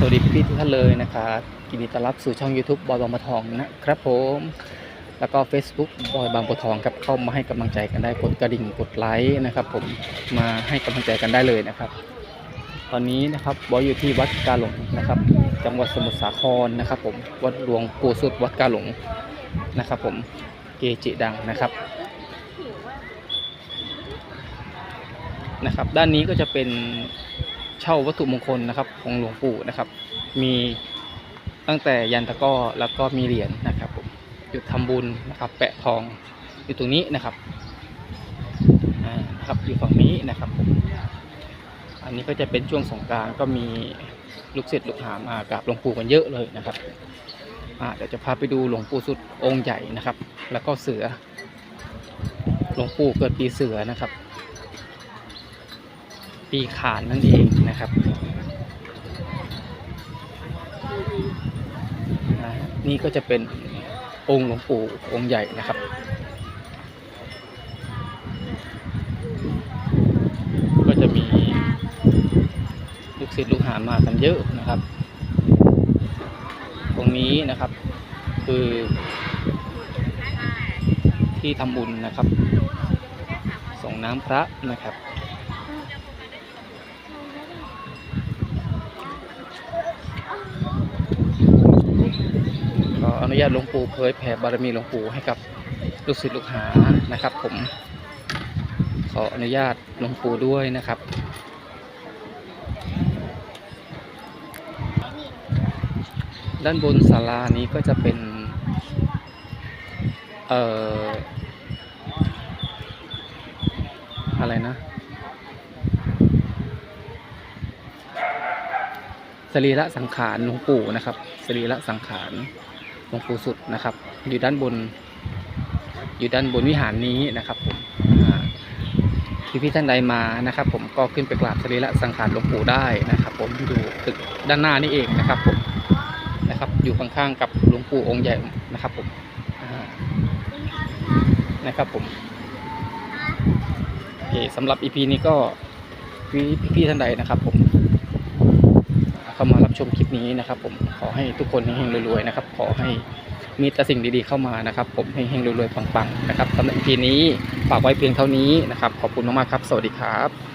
สวัสดีพี่ทุกท่านเลยนะครับยินดีต้อนรับสู่ช่อง YouTube บอยบางบัวทองนะครับผม แล้วก็ Facebook บอยบางบัวทองครับเข้ามาให้กำลังใจกันได้กดกระดิ่งกดไลค์นะครับ ผมมาให้กำลังใจกันได้เลยนะครับ ตอนนี้นะครับบอยอยู่ที่วัดกาหลงนะครับ จังหวัดสมุทรสาครนะครับ ผมวัดหลวงปู่สุดวัดกาหลงนะครับ ผมเกจิดังนะครับนะครับ ด้านนี้ก็จะเป็น เช่าวัตถุมงคลนะครับของหลวงปู่นะครับ มีตั้งแต่ยันตะก้อแล้วก็มีเหรียญนะครับผมจุดทำบุญนะครับ แปะทองอยู่ตรงนี้นะครับอ่านะครับอยู่ฝั่งนี้นะครับผมอันนี้ก็จะเป็นช่วงสงการก็มีลูกศิษย์ลูกหามากับหลวงปู่กันเยอะเลยนะครับอ่าเดี๋ยวจะพาไปดูหลวงปู่สุดองค์ใหญ่นะครับ แล้วก็เสือหลวงปู่เกิดปีเสือนะครับ ปีขานนั่นเองนะครับ นี่ก็จะเป็นองค์หลวงปู่องค์ใหญ่นะครับ ก็จะมีลูกศิษย์ลูกหามากันเยอะนะครับ ตรงนี้นะครับคือที่ทำบุญนะครับ ส่งน้ำพระนะครับ ญาตหลวงปู่เผยแผ่บารมีหลวงปู่ให้กับลูกศิษย์ลูกหานะครับ ผม ขออนุญาตหลวงปู่ด้วยนะครับด้านบนศาลานี้ก็จะเป็น เอ่อ อะไรนะ สรีระสังขารหลวงปู่นะครับ สรีระสังขาร หลวงปู่สุดนะครับ อยู่ด้านบน อยู่ด้านบนวิหารนี้นะครับผมที่พี่ท่านใดมานะครับ ผมก็ขึ้นไปกราบสรีระสังขารหลวงปู่ได้นะครับ ผมอยู่ตึกด้านหน้านี่เองนะครับผมนะครับ อยู่ข้างๆกับหลวงปู่องค์ใหญ่นะครับ ผมนะครับผมโอเคสำหรับ EP นี้ก็พี่พี่ท่านใดนะครับ ผม เข้ามารับชมคลิปนี้นะครับ ผมขอให้ทุกคนเฮงๆรวยๆนะครับ ขอให้มีแต่สิ่งดีๆเข้ามานะครับ ผมเฮงๆรวยๆปังๆนะครับสำหรับ EP นี้ฝากไว้เพียงเท่านี้นะครับ ขอบคุณมากๆครับ สวัสดีครับ